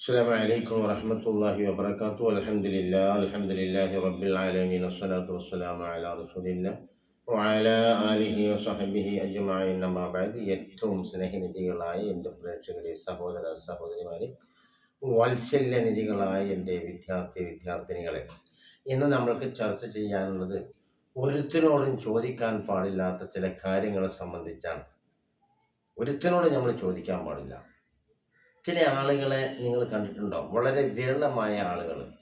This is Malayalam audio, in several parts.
السلام عليكم ورحمة الله وبركاته الحمد لله الحمد لله رب العالمين والصلاة والسلام على رسول الله وعلى آله وصحبه أجمعين أما بعد ഏറ്റവും സ്നേഹനിധികളായ എൻ്റെ പ്രേക്ഷകരെ സഹോദര സഹോദരിമാരെ വാത്സല്യനിധികളായ എൻ്റെ വിദ്യാർത്ഥി വിദ്യാർത്ഥിനികളെ ഇന്ന് നമ്മൾക്ക് ചർച്ച ചെയ്യാനുള്ളത് ഒരുത്തിനോടും ചോദിക്കാൻ പാടില്ലാത്ത ചില കാര്യങ്ങളെ സംബന്ധിച്ചാണ് ഒരുത്തിനോട് നമ്മൾ ചോദിക്കാൻ പാടില്ല ചില ആളുകളെ നിങ്ങൾ കണ്ടിട്ടുണ്ടോ? വളരെ വിരളമായ ആളുകൾ.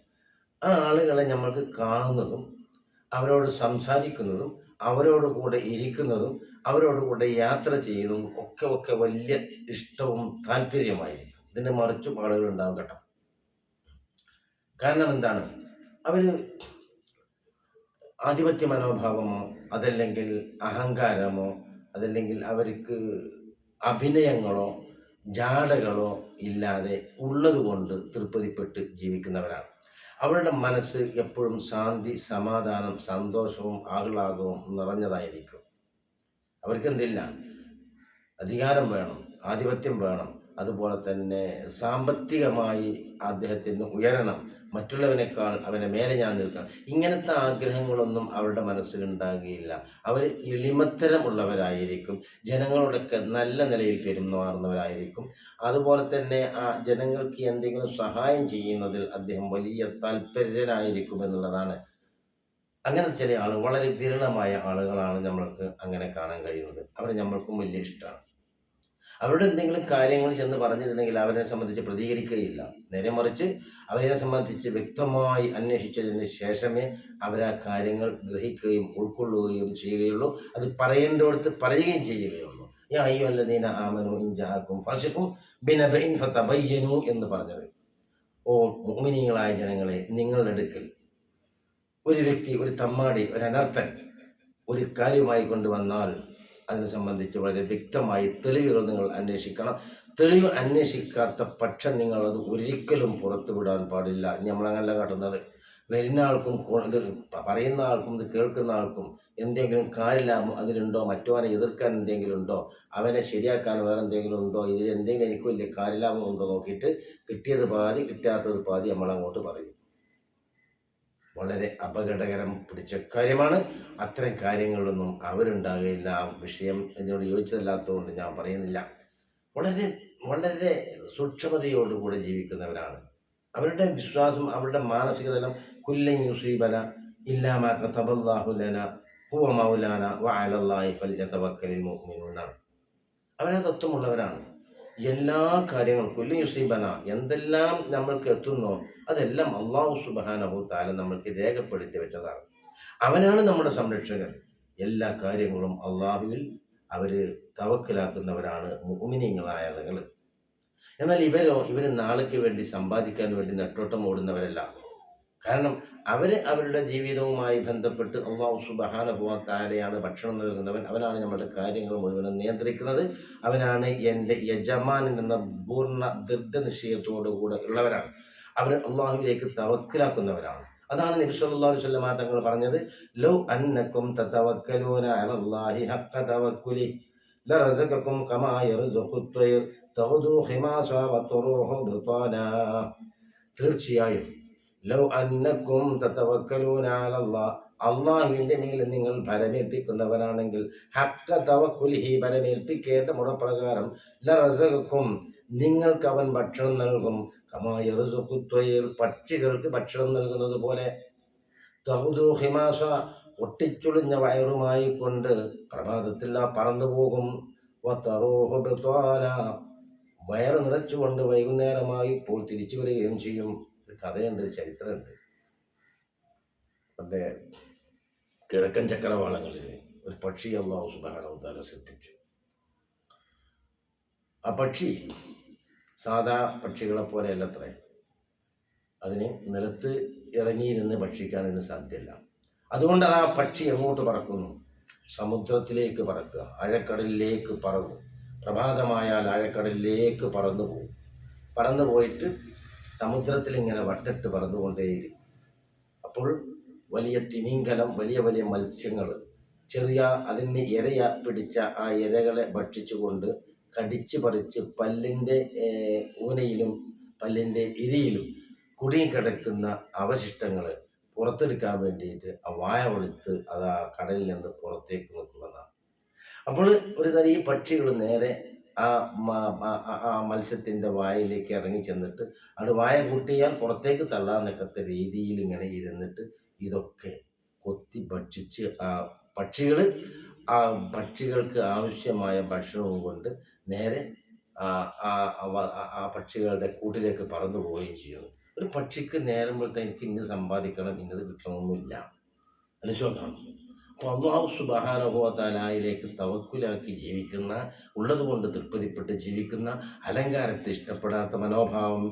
ആ ആളുകളെ നമ്മൾക്ക് കാണുന്നതും അവരോട് സംസാരിക്കുന്നതും അവരോട് കൂടെ ഇരിക്കുന്നതും അവരോട് കൂടെ യാത്ര ചെയ്യുന്നതും ഒക്കെ ഒക്കെ വലിയ ഇഷ്ടവും താല്പര്യമായിരിക്കും ഇതിന്റെ മറിച്ചും ആളുകൾ ഉണ്ടാവും കേട്ടോ. കാരണം എന്താണ്? അവർ ആധിപത്യ മനോഭാവമോ അതല്ലെങ്കിൽ അഹങ്കാരമോ അതല്ലെങ്കിൽ അവർക്ക് അഭിനയങ്ങളോ ജാടകളോ ഇല്ലാതെ ഉള്ളതുകൊണ്ട് തൃപ്തിപ്പെട്ട് ജീവിക്കുന്നവരാണ്. അവരുടെ മനസ്സ് എപ്പോഴും ശാന്തി സമാധാനം സന്തോഷവും ആഹ്ലാദവും നിറഞ്ഞതായിരിക്കും. അവർക്ക് എന്തില്ല അധികാരം വേണം ആധിപത്യം വേണം. അതുപോലെ തന്നെ സാമ്പത്തികമായി അദ്ദേഹത്തിന് ഉയരണം. മറ്റുള്ളവനേക്കാൾ അവനെ മേലെ ഞാൻ നിൽക്കണം. ഇങ്ങനത്തെ ആഗ്രഹങ്ങളൊന്നും അവരുടെ മനസ്സിലുണ്ടാകുകയില്ല അവർ എളിമത്തരമുള്ളവരായിരിക്കും ജനങ്ങളോടൊക്കെ നല്ല നിലയിൽ പെരുമാറുന്നവരായിരിക്കും. അതുപോലെ തന്നെ ആ ജനങ്ങൾക്ക് എന്തെങ്കിലും സഹായം ചെയ്യുന്നതിൽ അദ്ദേഹം വലിയ താല്പര്യനായിരിക്കും എന്നുള്ളതാണ്. അങ്ങനെ ചില ആളുകൾ വളരെ വിരളമായ ആളുകളാണ് നമ്മൾക്ക് അങ്ങനെ കാണാൻ കഴിയുന്നത്. അവർ നമ്മൾക്കും വലിയ ഇഷ്ടമാണ്. അവരുടെ എന്തെങ്കിലും കാര്യങ്ങൾ ചെന്ന് പറഞ്ഞിട്ടുണ്ടെങ്കിൽ അവരെ സംബന്ധിച്ച് പ്രതികരിക്കുകയില്ല. നേരെ മറിച്ച് അവരെ സംബന്ധിച്ച് വ്യക്തമായി അന്വേഷിച്ചതിന് ശേഷമേ അവരാ കാര്യങ്ങൾ ഗ്രഹിക്കുകയും ഉൾക്കൊള്ളുകയും ചെയ്യുകയുള്ളൂ. അത് പറയേണ്ടടുത്ത് പറയുകയും ചെയ്യുകയുള്ളൂ. യാ അയ്യോ അല്ലദീന ആമനു ഇൻജാക്കും ഫസിഖും ഫതബയ്യനു എന്ന് പറഞ്ഞത്. ഓ മുഅ്മിനീങ്ങളായ ജനങ്ങളെ നിങ്ങളുടെ അടുക്കൽ ഒരു വ്യക്തി ഒരു തമ്മാടി ഒരു അനർത്ഥൻ ഒരു കാര്യമായി കൊണ്ടുവന്നാൽ അതിനെ സംബന്ധിച്ച് വളരെ വ്യക്തമായി തെളിവുകൾ നിങ്ങൾ അന്വേഷിക്കണം. തെളിവ് അന്വേഷിക്കാത്ത പക്ഷം നിങ്ങൾ അത് ഒരിക്കലും പുറത്തുവിടാൻ പാടില്ല. നമ്മളങ്ങനല്ല കാട്ടുന്നത്. വരുന്ന ആൾക്കും ഇത് പറയുന്ന ആൾക്കും ഇത് കേൾക്കുന്ന ആൾക്കും എന്തെങ്കിലും കാര്യലാഭം അതിലുണ്ടോ? മറ്റവനെ എതിർക്കാൻ എന്തെങ്കിലും ഉണ്ടോ? അവനെ ശരിയാക്കാൻ വേറെ എന്തെങ്കിലും ഉണ്ടോ? ഇതിൽ എന്തെങ്കിലും എനിക്ക് വലിയ കാര്യലാഭം ഉണ്ടോ? നോക്കിയിട്ട് കിട്ടിയത് പാതി കിട്ടാത്തത് പാതി നമ്മളങ്ങോട്ട് പറയും. വളരെ അപകടകരം പിടിച്ച കാര്യമാണ്. അത്തരം കാര്യങ്ങളൊന്നും അവരുണ്ടാകുകയില്ല ആ വിഷയം എന്നോട് യോജിച്ചതല്ലാത്തതുകൊണ്ട് ഞാൻ പറയുന്നില്ല. വളരെ വളരെ സൂക്ഷ്മതയോടുകൂടെ ജീവിക്കുന്നവരാണ്. അവരുടെ വിശ്വാസം അവരുടെ മാനസികതലം കുല്ലൻ യുസീബന ഇല്ലാമാ കതബല്ലാഹുലന ഹുവ മൗലാന വഅലല്ലാഹി ഫല്യതവക്കലിൽ മുഅ്മിനൂനാണ് അവരെ തത്വമുള്ളവരാണ് എല്ലാ കാര്യങ്ങളും കുല്ലു യുസീബന എന്തെല്ലാം നമ്മൾക്ക് എത്തുന്നോ അതെല്ലാം അള്ളാഹു സുബാനഹു താല നമ്മൾക്ക് രേഖപ്പെടുത്തി വെച്ചതാണ്. അവനാണ് നമ്മുടെ സംരക്ഷകൻ. എല്ലാ കാര്യങ്ങളും അള്ളാഹുവിൽ അവർ തവക്കിലാക്കുന്നവരാണ് മുഹമിനിങ്ങളായ ആളുകൾ എന്നാൽ ഇവരോ ഇവർ നാളേക്ക് വേണ്ടി സമ്പാദിക്കാൻ വേണ്ടി നെട്ടോട്ടം ഓടുന്നവരല്ല. കാരണം അവർ അവരുടെ ജീവിതവുമായി ബന്ധപ്പെട്ട് അള്ളാഹു സുബഹാനുഭവത്താരെയാണ് ഭക്ഷണം നൽകുന്നവൻ. അവനാണ് നമ്മുടെ കാര്യങ്ങൾ മുഴുവനും നിയന്ത്രിക്കുന്നത്. അവനാണ് എന്റെ യജമാൻ എന്ന പൂർണ ദൃഢനിശ്ചയത്തോടു കൂടെ ഉള്ളവരാണ്. അവർ അള്ളാഹുവിലേക്ക് തവക്കിലാക്കുന്നവരാണ്. അതാണ് നബി സല്ലല്ലാഹു അലൈഹി വസല്ലം തങ്ങൾ പറഞ്ഞത്. ലൗ അന്നക്കും തതവക്കലൂന ഹക്ക തവക്കുലി ലറസക്കും കമായർ തീർച്ചയായും ലൗ അന്നക്കും അള്ളാഹുവിന്റെ മേൽ നിങ്ങൾ ഭരമേൽപ്പിക്കുന്നവരാണെങ്കിൽ ഹക്ക തവക്കുലിഹി ഫലമേൽപ്പിക്കേണ്ട മുറപ്രകാരം ലറസഖക്കും നിങ്ങൾക്ക് അവൻ ഭക്ഷണം നൽകും. കമായറുസുക്കുത്വയിൽ പക്ഷികൾക്ക് ഭക്ഷണം നൽകുന്നത് പോലെ. ഹിമാസ ഒട്ടിച്ചുളിഞ്ഞ വയറുമായി കൊണ്ട് പ്രഭാതത്തിൽ ആ പറന്നു പോകും. വയറ് നിറച്ചുകൊണ്ട് വൈകുന്നേരമായി ഇപ്പോൾ തിരിച്ചു വരികയും ചെയ്യും. കഥയുണ്ട് ചരിത്രമുണ്ട്. മറ്റേ കിഴക്കൻ ചക്രവാളങ്ങളിൽ ഒരു പക്ഷി അള്ളാഹു സുബാനവതാല ശ്രദ്ധിച്ചു. ആ പക്ഷി സാധാ പക്ഷികളെ പോലെയല്ല അത്രേ അതിന് നിലത്ത് ഇറങ്ങിയിരുന്ന് ഭക്ഷിക്കാൻ ഇതിന് സാധ്യമല്ല അതുകൊണ്ട് ആ പക്ഷി എങ്ങോട്ട് പറക്കുന്നു. സമുദ്രത്തിലേക്ക് പറക്കുക. ആഴക്കടലിലേക്ക് പറന്നു പ്രഭാതമായാൽ ആഴക്കടലിലേക്ക് പറന്നു പോകും പറന്നു പോയിട്ട് സമുദ്രത്തിൽ ഇങ്ങനെ വട്ടിട്ട് പറന്നുകൊണ്ടേയിരിക്കും. അപ്പോൾ വലിയ തിമിംഗലം വലിയ വലിയ മത്സ്യങ്ങൾ ചെറിയ അതിന് ഇരയ പിടിച്ച ആ ഇരകളെ ഭക്ഷിച്ചുകൊണ്ട് കടിച്ച് പറിച്ച് പല്ലിന്റെ ഊനയിലും പല്ലിന്റെ ഇരയിലും കുടുങ്ങിക്കിടക്കുന്ന അവശിഷ്ടങ്ങൾ പുറത്തെടുക്കാൻ വേണ്ടിയിട്ട് ആ വായ ഒളിത്ത് അത് ആ കടലിൽ നിന്ന് പുറത്തേക്ക് നിൽക്കുന്നതാണ് അപ്പോൾ ഒരു തരം ഈ പക്ഷികൾ നേരെ ആ മത്സ്യത്തിന്റെ വായിലേക്ക് ഇറങ്ങി ചെന്നിട്ട് അത് വായ കൂട്ടിയാൽ പുറത്തേക്ക് തള്ളാൻ നിൽക്കത്ത രീതിയിൽ ഇങ്ങനെ ഇരുന്നിട്ട് ഇതൊക്കെ കൊത്തി ഭക്ഷിച്ച് ആ പക്ഷികൾ ആ പക്ഷികൾക്ക് ആവശ്യമായ ഭക്ഷണവും കൊണ്ട് നേരെ ആ പക്ഷികളുടെ കൂട്ടിലേക്ക് പറന്നു പോവുകയും ചെയ്യുന്നു. ഒരു പക്ഷിക്ക് നേരമ്പോഴത്തെ എനിക്ക് ഇന്ന് സമ്പാദിക്കണം ഇന്നത് കിട്ടണമെന്നില്ല അപ്പോൾ അള്ളാഹു സുബഹാനുഭവത്താലായിലേക്ക് തവക്കുലാക്കി ജീവിക്കുന്ന ഉള്ളത് കൊണ്ട് തൃപ്തിപ്പെട്ട് ജീവിക്കുന്ന അലങ്കാരത്തെ ഇഷ്ടപ്പെടാത്ത മനോഭാവം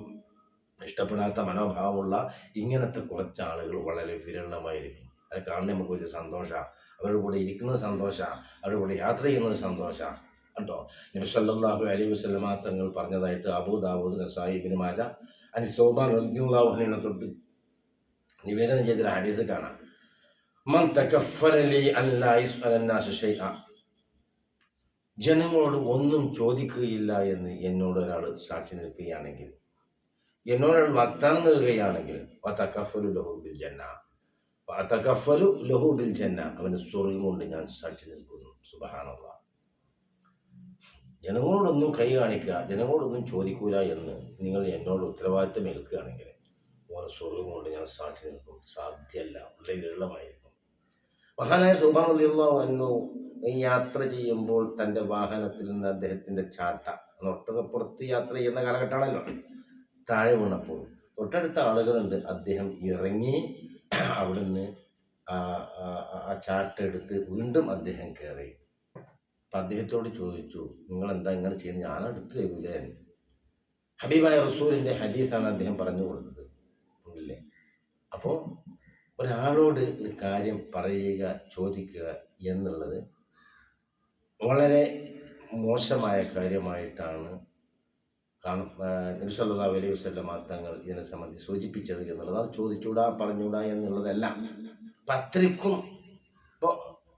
ഇഷ്ടപ്പെടാത്ത മനോഭാവമുള്ള ഇങ്ങനത്തെ കുറച്ച് ആളുകൾ വളരെ വിരളമായിരിക്കും. അത് കാണുന്ന നമുക്ക് വലിയ സന്തോഷമാണ് അവരുടെ കൂടെ ഇരിക്കുന്നത് സന്തോഷമാണ് അവരുടെ കൂടെ യാത്ര ചെയ്യുന്നത് സന്തോഷമാണ് കേട്ടോ നബി സല്ലല്ലാഹു അലൈഹി വസല്ലമ തങ്ങൾ പറഞ്ഞതായിട്ട് അബൂദാവൂദ് നസായി ഇബ്നു മാജ അനി സോബാൻ അൻഹു തൊട്ട് നിവേദനം ചെയ്തൊരു ഹദീസ് കാണാം. ജനങ്ങളോട് ഒന്നും ചോദിക്കുകയില്ല എന്ന് എന്നോട് ഒരാൾ സാക്ഷി നിൽക്കുകയാണെങ്കിൽ എന്നോടൊരാൾ വാഗ്ദാനം നൽകുകയാണെങ്കിൽ വതകഫലു ലഹു ബിൽ ജന്ന അവന് സ്വർഗം കൊണ്ട് ഞാൻ സാക്ഷി നിൽക്കുന്നു. സുബഹാനുള്ള ജനങ്ങളോടൊന്നും കൈ കാണിക്കുക ജനങ്ങളോടൊന്നും ചോദിക്കൂല എന്ന് നിങ്ങൾ എന്നോട് ഉത്തരവാദിത്തം ഏൽക്കുകയാണെങ്കിൽ ഓരോ സ്വർഗം കൊണ്ട് ഞാൻ സാക്ഷി നിൽക്കും. സാധ്യമല്ല വളരെ വിരളമായിരിക്കും സുബാൻ അലിയുള്ള വന്നു യാത്ര ചെയ്യുമ്പോൾ തന്റെ വാഹനത്തിൽ നിന്ന് അദ്ദേഹത്തിന്റെ ചാട്ട. ഒട്ടകപ്പുറത്ത് യാത്ര ചെയ്യുന്ന കാലഘട്ടമാണല്ലോ. താഴെ വീണപ്പോൾ തൊട്ടടുത്ത ആളുകളുണ്ട്. അദ്ദേഹം ഇറങ്ങി അവിടുന്ന് ആ ആ- ആ ചാട്ട എടുത്ത് വീണ്ടും അദ്ദേഹം കയറി. അപ്പം അദ്ദേഹത്തോട് ചോദിച്ചു നിങ്ങൾ എന്താ ഇങ്ങനെ ചെയ്യുന്നത് ഞാൻ എടുത്തു തരൂലേ ഹബീബായ റസൂലിന്റെ ഹദീസാണ് അദ്ദേഹം പറഞ്ഞു കൊടുത്തത്. അപ്പോൾ ഒരാളോട് ഒരു കാര്യം പറയുക ചോദിക്കുക എന്നുള്ളത് വളരെ മോശമായ കാര്യമായിട്ടാണ് കാണും വലിയ അലൈഹി വസ്ലമ തങ്ങൾ ഇതിനെ സംബന്ധിച്ച് സൂചിപ്പിച്ചത് എന്നുള്ളത്. അത് ചോദിച്ചൂടാ പറഞ്ഞൂടാ എന്നുള്ളതല്ല. അപ്പം അത്രയ്ക്കും ഇപ്പോൾ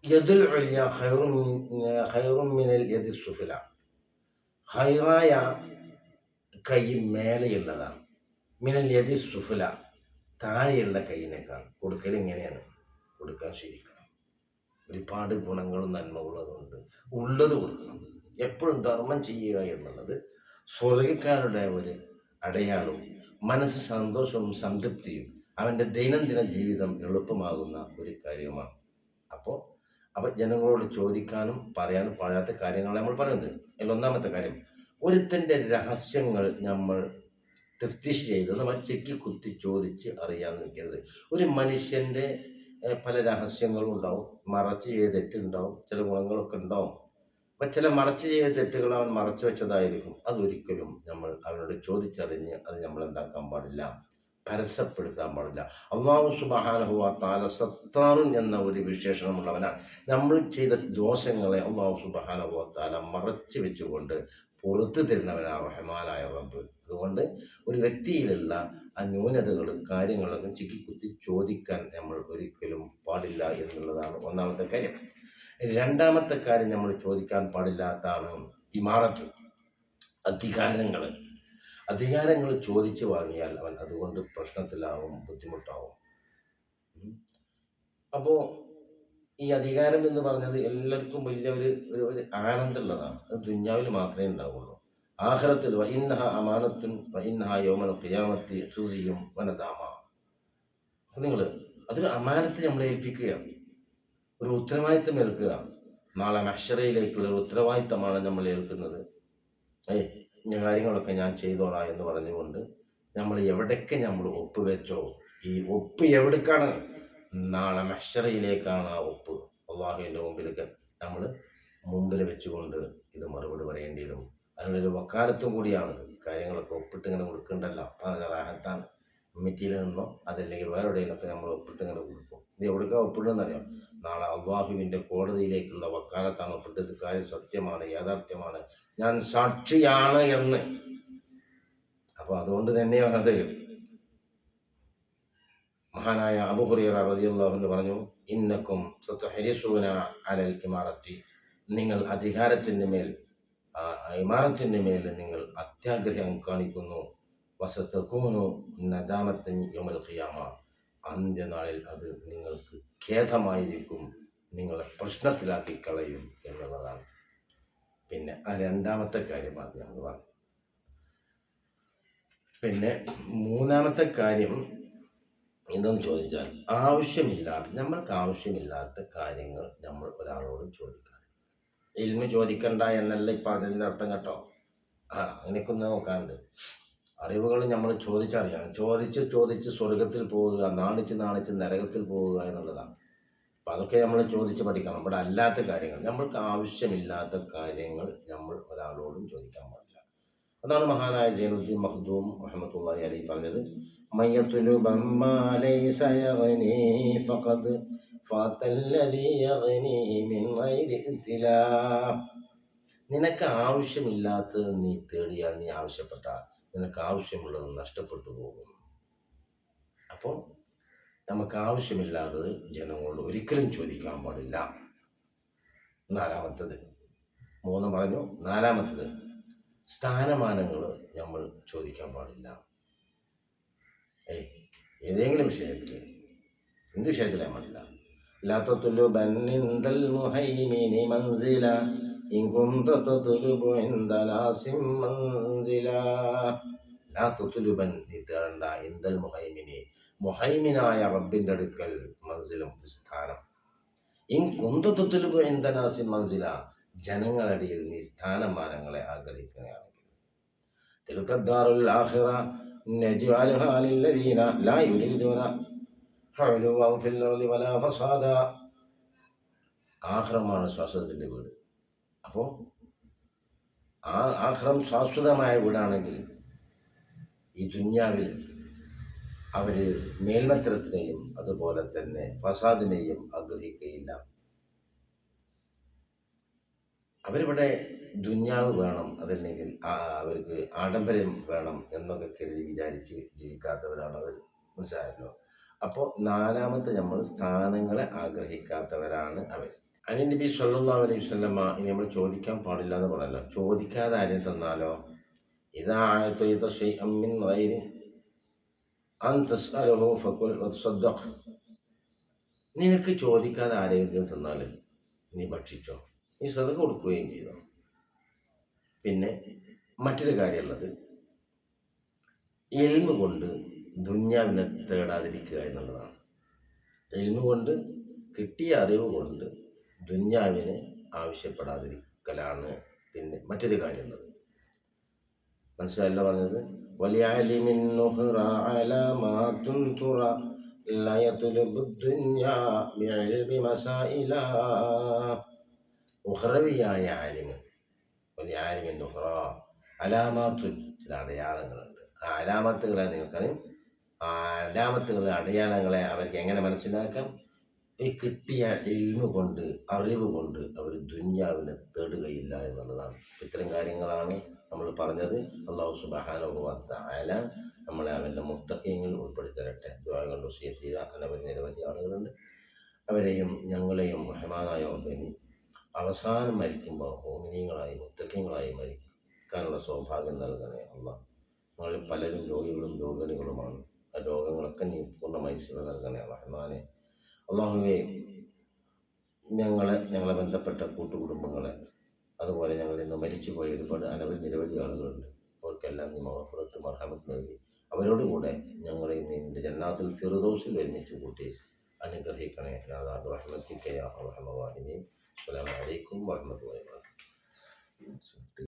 യദുൽ ഉലിയ ഹൈറും ഹൈറും മിനൽ യദി സുഫില. ഹൈറായ കൈ മേലെയുള്ളതാണ്. മിനൽ യദി സുഫില. താഴെയുള്ള കൈയിനേക്കാൾ കൊടുക്കൽ ഇങ്ങനെയാണ്. കൊടുക്കാൻ ശീലിക്കണം. ഒരുപാട് ഗുണങ്ങളും നന്മകളും അതുകൊണ്ട് ഉള്ളത് കൊടുക്കണം. എപ്പോഴും ധർമ്മം ചെയ്യുക എന്നുള്ളത് സ്വർഗക്കാരുടെ ഒരു അടയാളവും മനസ്സ് സന്തോഷവും സംതൃപ്തിയും അവന്റെ ദൈനംദിന ജീവിതം എളുപ്പമാകുന്ന ഒരു കാര്യവുമാണ് അപ്പോൾ അപ്പോൾ ജനങ്ങളോട് ചോദിക്കാനും പറയാനും പാടാത്ത കാര്യങ്ങളാണ് നമ്മൾ പറയുന്നത്. അതിൽ ഒന്നാമത്തെ കാര്യം ഒരുത്തന്റെ രഹസ്യങ്ങൾ നമ്മൾ തൃപ്തിഷ് ചെയ്ത് നമ്മൾ ചെക്കി കുത്തി ചോദിച്ച് അറിയാൻ നിൽക്കരുത്. ഒരു മനുഷ്യന്റെ പല രഹസ്യങ്ങളും ഉണ്ടാവും. മറച്ച് ചെയ്ത തെറ്റുണ്ടാവും. ചില ഗുണങ്ങളൊക്കെ ഉണ്ടാവും. അപ്പം ചില മറച്ച് ചെയ്ത തെറ്റുകൾ അവൻ മറച്ചു വെച്ചതായിരിക്കും. അതൊരിക്കലും നമ്മൾ അവനോട് ചോദിച്ചറിഞ്ഞ് അത് നമ്മൾ എന്താക്കാൻ പാടില്ല. പരസ്യപ്പെടുത്താൻ പാടില്ല. അള്ളാഹു സുബഹാനഹുവ താല സത്താറുൻ എന്ന ഒരു വിശേഷണമുള്ളവനാണ്. നമ്മൾ ചെയ്ത ദോഷങ്ങളെ അള്ളാഹു സുബഹാനഹുവ താല മറച്ചു വെച്ചുകൊണ്ട് പുറത്തു തരുന്നവനാണ് റഹ്മാനായ റബ്ബ്. അതുകൊണ്ട് ഒരു വ്യക്തിയിലുള്ള ആ ന്യൂനതകളും കാര്യങ്ങളൊക്കെ ചിക്കിക്കുത്തി ചോദിക്കാൻ നമ്മൾ ഒരിക്കലും പാടില്ല എന്നുള്ളതാണ് ഒന്നാമത്തെ കാര്യം. രണ്ടാമത്തെ കാര്യം നമ്മൾ ചോദിക്കാൻ പാടില്ലാത്തതാണ് ഇമാറത്ത് അധികാരങ്ങൾ. അധികാരങ്ങൾ ചോദിച്ചു വാങ്ങിയാൽ അവൻ അതുകൊണ്ട് പ്രശ്നത്തിലാവും ബുദ്ധിമുട്ടാവും. അപ്പോൾ ഈ അധികാരം എന്ന് പറഞ്ഞത് എല്ലാവർക്കും വലിയ ഒരു ഒരു ആനന്ദമുള്ളതാണ്. അത് ദുഞ്ഞാവിൽ മാത്രമേ ഉണ്ടാവുള്ളൂ. ആഹ്റത്തിൽ വൈന്നഹ അമാനത്തുൻ വൈന്നഹ യോമന ഖിയാമത്തി ഹുസിയും വനദാമ. നിങ്ങൾ അതൊരു അമാനത്തെ നമ്മളെ ഏൽപ്പിക്കുകയാണ് ഒരു ഉത്തരവാദിത്തം ഏൽക്കുക. നാളെ മഷറയിലേക്കുള്ള ഒരു ഉത്തരവാദിത്തമാണ് നമ്മൾ ഏൽക്കുന്നത്. ഇന്ന കാര്യങ്ങളൊക്കെ ഞാൻ ചെയ്തോളാം എന്ന് പറഞ്ഞുകൊണ്ട് നമ്മൾ എവിടേക്ക് നമ്മൾ ഒപ്പ് വെച്ചോ ഈ ഒപ്പ് എവിടേക്കാണ്? നാളെ മഷറയിലേക്കാണ് ആ ഒപ്പ്. അള്ളാഹുവിന്റെ മുമ്പിലേക്ക് നമ്മൾ മുമ്പിൽ വെച്ചുകൊണ്ട് ഇത് മറുപടി പറയേണ്ടി വരും അതിനൊരു വക്കാലത്തും കൂടിയാണ്. കാര്യങ്ങളൊക്കെ ഒപ്പിട്ട് ഇങ്ങനെ കൊടുക്കണ്ടല്ലോ. അത് റാഹത്താണ്. കമ്മിറ്റിയിൽ നിന്നോ അതല്ലെങ്കിൽ വേറെ എവിടെയെങ്കിലൊക്കെ നമ്മൾ ഒപ്പിട്ട് ഇങ്ങനെ കൊടുക്കും. ഇത് എവിടേക്കാണ് ഒപ്പിടുന്നറിയാം നാളെ അള്ളാഹുവിന്റെ കോടതിയിലേക്കുള്ള വക്കാലത്താണ് ഒപ്പിട്ടത്. കാര്യം സത്യമാണ് യാഥാർത്ഥ്യമാണ്. ഞാൻ സാക്ഷിയാണ് എന്ന്. അപ്പോൾ അതുകൊണ്ട് തന്നെയാണ് അത് മഹാനായ അബുഹുറിയർ റളിയല്ലാഹു പറഞ്ഞു ഇന്നക്കും സത്തുഹരിസൂന അലൽ ഇമാറത്തി. നിങ്ങൾ അധികാരത്തിന്റെ മേൽ ഇമാറത്തിന്റെ മേൽ നിങ്ങൾ അത്യാഗ്രഹം കാണിക്കുന്നു. വസത്തക്കൂനു നദാമത്തൻ യോമൽ ഖിയാമ അന്ത്യനാളിൽ അത് നിങ്ങൾക്ക് ഖേദമായിരിക്കും. നിങ്ങളെ പ്രശ്നത്തിലാക്കി കളയും എന്നുള്ളതാണ്. പിന്നെ ആ രണ്ടാമത്തെ കാര്യം ആദ്യം പറഞ്ഞു. പിന്നെ മൂന്നാമത്തെ കാര്യം എന്തെന്ന് ചോദിച്ചാൽ ആവശ്യമില്ലാത്ത നമ്മൾക്ക് ആവശ്യമില്ലാത്ത കാര്യങ്ങൾ നമ്മൾ ഒരാളോട് ചോദിക്കാതെ ഇൽമ ചോദിക്കണ്ട എന്നല്ല ഇപ്പം അതിന്റെ അർത്ഥം കേട്ടോ. ആ അങ്ങനെയൊക്കെ നോക്കാണ്ട് അറിവുകൾ നമ്മൾ ചോദിച്ചറിയാം. ചോദിച്ച് ചോദിച്ച് സ്വർഗത്തിൽ പോവുക നാണിച്ച് നാണിച്ച് നരകത്തിൽ പോവുക എന്നുള്ളതാണ്. അപ്പം അതൊക്കെ നമ്മൾ ചോദിച്ച് പഠിക്കണം. നമ്മുടെ അല്ലാത്ത കാര്യങ്ങൾ നമ്മൾക്ക് ആവശ്യമില്ലാത്ത കാര്യങ്ങൾ നമ്മൾ ഒരാളോടും ചോദിക്കാൻ പാടില്ല. അതാണ് മഹാനായ ജൈനുദ്ദീൻ മഖ്ദൂം റഹ്മത്തുള്ളാഹി അലി പറഞ്ഞത് മയ്യത്തുലു ഫഖദ് നിനക്ക് ആവശ്യമില്ലാത്തത് നീ തേടിയാൽ നീ ആവശ്യപ്പെട്ടാൽ നിനക്ക് ആവശ്യമുള്ളത് നഷ്ടപ്പെട്ടു പോകും അപ്പോൾ നമുക്ക് ആവശ്യമില്ലാത്തത് ജനങ്ങളോട് ഒരിക്കലും ചോദിക്കാൻ പാടില്ല. നാലാമത്തത് മൂന്ന് പറഞ്ഞു. നാലാമത്തത് സ്ഥാനമാനങ്ങൾ നമ്മൾ ചോദിക്കാൻ പാടില്ല. ഏയ് ഏതെങ്കിലും വിഷയത്തിൽ എന്ത് വിഷയത്തിലാ പാടില്ല ലാത്തത്തുല്ലു ബന്നിന്തൽ മുഹൈമിനി മൻസില കുന്ത തത്ലുബു ഇൻദ ലാസിം മൻസില ലാ തത്ലുബൻ നീ തേടണ്ട ഇന്ദൽ മുഹൈമിനി. മുഹൈമിനായ റബ്ബിന്റെ അടുക്കൽ മനസ്സിലും സ്ഥാനം ഇൻ കുന്ത മൻസില ജനങ്ങളടിയിൽ നീ സ്ഥാനമാനങ്ങളെ ആഗ്രഹിക്കുകയാണെങ്കിൽ വലാ ഫസാദ. ആഖിറമാണ് ശ്വാസത്തിന്റെ വീട്. അപ്പോൾ ആ ആഹ്റം ശാശ്വതമായ വീടാണെങ്കിൽ ഈ ദുന്യാവിൽ അവർ മേൽമത്രത്തിനെയും അതുപോലെ തന്നെ ഫസാദിനെയും ആഗ്രഹിക്കുകയില്ല. അവരിവിടെ ദുന്യാവ് വേണം അതല്ലെങ്കിൽ അവർക്ക് ആഡംബരം വേണം എന്നൊക്കെ കരുതി വിചാരിച്ച് ജീവിക്കാത്തവരാണ് അവർ. മനസ്സിലായല്ലോ? അപ്പോൾ നാലാമത്തെ നമ്മൾ സ്ഥാനങ്ങളെ ആഗ്രഹിക്കാത്തവരാണ് അവർ. അതിന് നബി സല്ലല്ലാഹു അലൈഹി സ്വല്ലമ്മ ഇനി നമ്മൾ ചോദിക്കാൻ പാടില്ല എന്ന് പറഞ്ഞല്ലോ. ചോദിക്കാതെ ആരെയും തന്നാലോ? നിനക്ക് ചോദിക്കാതെ ആരെങ്കിലും തന്നാൽ നീ ഭക്ഷിച്ചോ? നീ സദക കൊടുക്കുകയും ചെയ്തു? പിന്നെ മറ്റൊരു കാര്യമുള്ളത് എൽമ കൊണ്ട് ദുന്യാവിനെ തേടാതിരിക്കുക എന്നുള്ളതാണ്. എൽമ കൊണ്ട് കിട്ടിയ അറിവ് കൊണ്ട് ദുഞ്ഞാവിന് ആവശ്യപ്പെടാതിരിക്കലാണ് പിന്നെ മറ്റൊരു കാര്യമുള്ളത്. മനസ്സിലായില്ല പറഞ്ഞത്? ഉഹ്റവിയായ ആലിമ് വലിയ ആലിമിൻ ഉഹ്റ അലാമാത്തുൽ ചില അടയാളങ്ങളുണ്ട്. ആ അലാമത്തുകളെ നിങ്ങൾക്കറിയും. ആ അലാമത്തുകളെ അടയാളങ്ങളെ അവർക്ക് എങ്ങനെ മനസ്സിലാക്കാം? ഈ കിട്ടിയ ഇൽമ കൊണ്ട് അറിവ് കൊണ്ട് അവർ ദുന്യാവിനെ തേടുകയില്ല എന്നുള്ളതാണ്. ഇത്തരം കാര്യങ്ങളാണ് നമ്മൾ പറഞ്ഞത്. അള്ളാഹു സുബാനുഭവത്ത അയല നമ്മളെ അവന്റെ മുത്തക്കയങ്ങൾ ഉൾപ്പെടുത്തരട്ടെ ദ്വാരങ്ങൾ വസീയത്ത് ചെയ്ത അനവധി നിരവധി ആളുകളുണ്ട്. അവരെയും ഞങ്ങളെയും റഹ്മാനായ ഒന്നിനി അവസാനം മരിക്കുമ്പോൾ ഹോമിനിയങ്ങളായി മുത്തക്കങ്ങളായി മരിക്കാനുള്ള സൗഭാഗ്യം നൽകണേ അല്ല ഞങ്ങളിൽ പലരും രോഗികളും രോഗിണികളുമാണ്. ആ രോഗങ്ങളൊക്കെ നീ പൂർണമായി ശിവ നൽകണേ റഹ്മാനെ അള്ളാഹുവെ ഞങ്ങളെ ഞങ്ങളെ ബന്ധപ്പെട്ട കൂട്ടുകുടുംബങ്ങളെ അതുപോലെ ഞങ്ങൾ ഇന്ന് മരിച്ചുപോയ ഒരുപാട് അനവധി നിരവധി ആളുകളുണ്ട്. അവർക്കെല്ലാം നീ മഹപ്പുറത്ത് മർഹമത്ത് നൽകി. അവരോടുകൂടെ ഞങ്ങളെ നിന്റെ ജന്നാത്തുൽ ഫിറുദോസിൽ ഒരുമിച്ച് കൂട്ടി അനുഗ്രഹിക്കണേ. അല്ലാതെ റഹ്മത്തിക്കയ അസ്സലാമു അലൈക്കും വറഹ്മത്തുള്ളാഹി വബറകാതുഹു